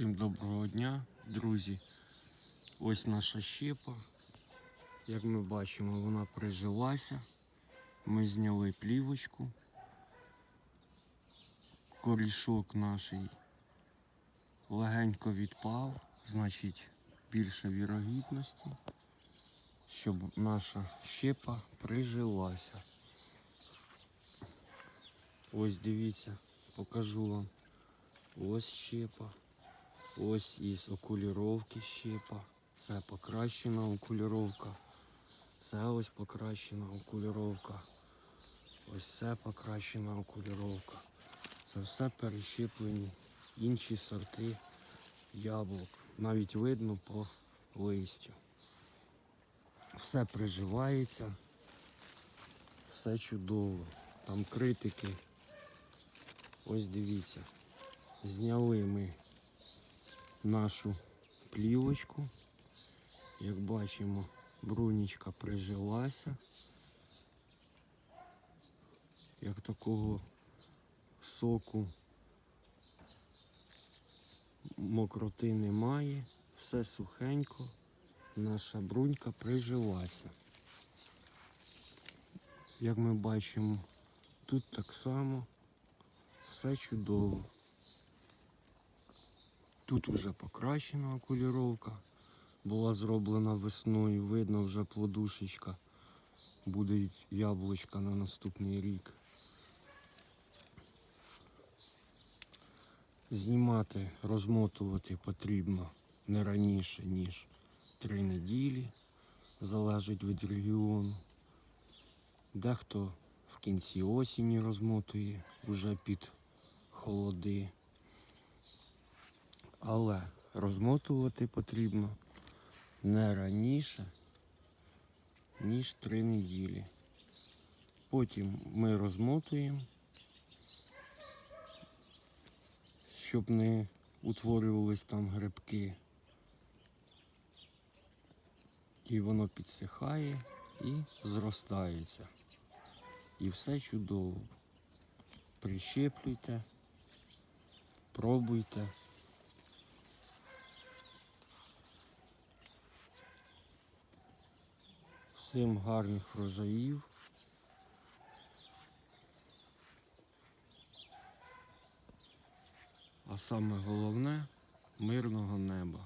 Всім доброго дня, друзі. Ось наша щепа. Як ми бачимо, вона прижилася. Ми зняли плівочку. Корішок наш легенько відпав, значить більше вірогідності, щоб наша щепа прижилася. Ось дивіться, покажу вам. Ось щепа. Ось із окуліровки щепа. Це покращена окуліровка. Це ось покращена окуліровка. Ось це покращена окуліровка. Це все перещеплені інші сорти яблук. Навіть видно по листю. Все приживається, все чудово. Там критики. Ось дивіться. Зняли ми нашу плівочку. Як бачимо, брунічка прижилася. Як такого соку мокроти немає, все сухенько, наша брунька прижилася. Як ми бачимо, тут так само все чудово. Тут вже покращена окуліровка. Була зроблена весною, видно вже плодушечка. Буде яблучка на наступний рік. Знімати, розмотувати потрібно не раніше, ніж три неділі. Залежить від регіону. Дехто в кінці осені розмотує вже під холоди. Але розмотувати потрібно не раніше, ніж три неділі. Потім ми розмотуємо, щоб не утворювались там грибки. І воно підсихає і зростається. І все чудово. Прищеплюйте, пробуйте. Всім гарних врожаїв. А саме головне мирного неба.